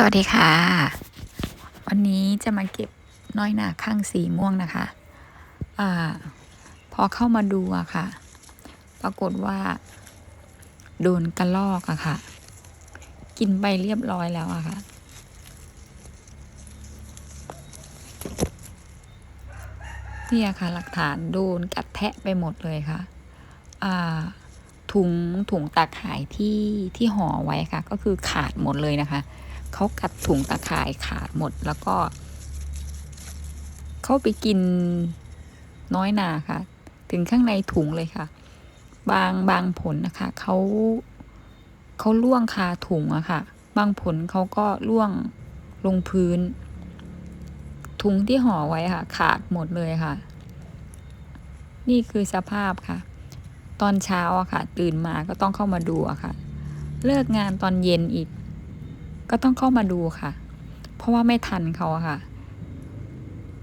สวัสดีค่ะ วันนี้จะมาเก็บน้อยหนาข้างสีม่วงนะคะอ่าพอเข้ามาดูอะค่ะ ปรากฏว่า โดนกระลอกอะค่ะ กินไปเรียบร้อยแล้วอะค่ะเนี่ยค่ะ หลักฐานโดนกัดแทะไปหมดเลยค่ะ อ่า ถุงถุงตาข่ายที่ที่ห่อไว้ค่ะ ก็คือขาดหมดเลยนะคะเขากัดถุงตาข่ายขาดหมดแล้วก็เข้าไปกินน้อยนาค่ะ ถึงข้างในถุงเลยค่ะ บางบางผลนะคะเขาเขาล่วงคาถุงอะค่ะ บางผลเขาก็ล่วงลงพื้น ถุงที่ห่อไว้ค่ะ ขาดหมดเลยค่ะ นี่คือสภาพค่ะ ตอนเช้าอะค่ะ ตื่นมาก็ต้องเข้ามาดูอะค่ะ เลิกงานตอนเย็นอีก ก็ต้องเข้ามาดูค่ะ เพราะว่าไม่ทันเขาอะค่ะ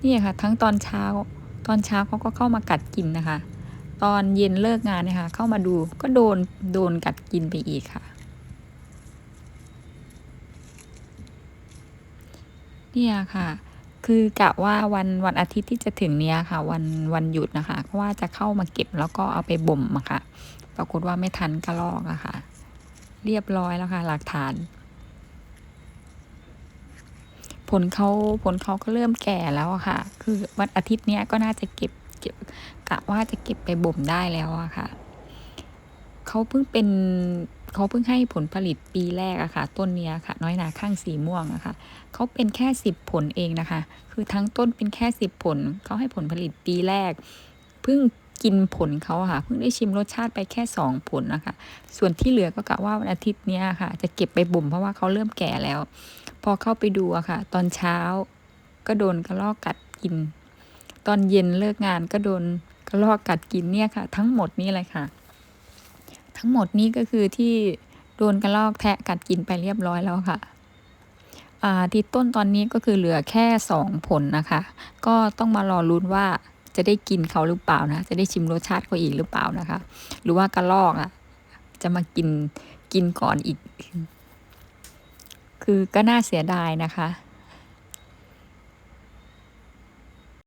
นี่ค่ะ ทั้งตอนเช้า ตอนเช้าเขาก็เข้ามากัดกินนะคะ ตอนเย็นเลิกงานเนี่ยค่ะเข้ามาดูก็โดนโดนกัดกินไปอีกค่ะ เนี่ยค่ะ คือกะว่าวันวันอาทิตย์ที่จะถึงเนี้ยค่ะ วันวันหยุดนะคะว่าจะเข้ามาเก็บแล้วก็เอาไปบ่มอะค่ะ ปรากฏว่าไม่ทันกระลอกอะค่ะ เรียบร้อยแล้วค่ะ หลักฐาน ผลเขาผลเขาก็เริ่มแก่แล้วอะค่ะ คือวันอาทิตย์เนี้ยก็น่าจะเก็บเก็บกะว่าจะเก็บไปบ่มได้แล้วอะค่ะเขาเพิ่งเป็น เขาเพิ่งให้ผลผลิตปีแรกอะค่ะ ต้นเนี้ยค่ะ น้อยหนาข้างสีม่วงอะค่ะเขาเป็นแค่สิบผลเองนะคะ คือทั้งต้นเป็นแค่สิบผลเขาให้ผลผลิตปีแรกเพิ่งกินผลเขาอะค่ะ เพิ่งได้ชิมรสชาติไปแค่สองผลนะคะ ส่วนที่เหลือก็กะว่าวันอาทิตย์เนี้ยค่ะ จะเก็บไปบ่มเพราะว่าเขาเริ่มแก่แล้ว พอเข้าไปดูอะค่ะ ตอนเช้าก็โดนกระรอกกัดกิน ตอนเย็นเลิกงานก็โดนกระรอกกัดกินเนี่ยค่ะ ทั้งหมดนี้เลยค่ะ ทั้งหมดนี้ก็คือที่โดนกระรอกแทะกัดกินไปเรียบร้อยแล้วค่ะอ่าที่ต้นตอนนี้ก็คือเหลือแค่สองผลนะคะ ก็ต้องมารอลุ้นว่าจะได้กินเขาหรือเปล่านะ จะได้ชิมรสชาติเขาอีกหรือเปล่านะคะ หรือว่ากระรอกอะ จะมากินกินก่อนอีก คือก็น่าเสียดายนะคะ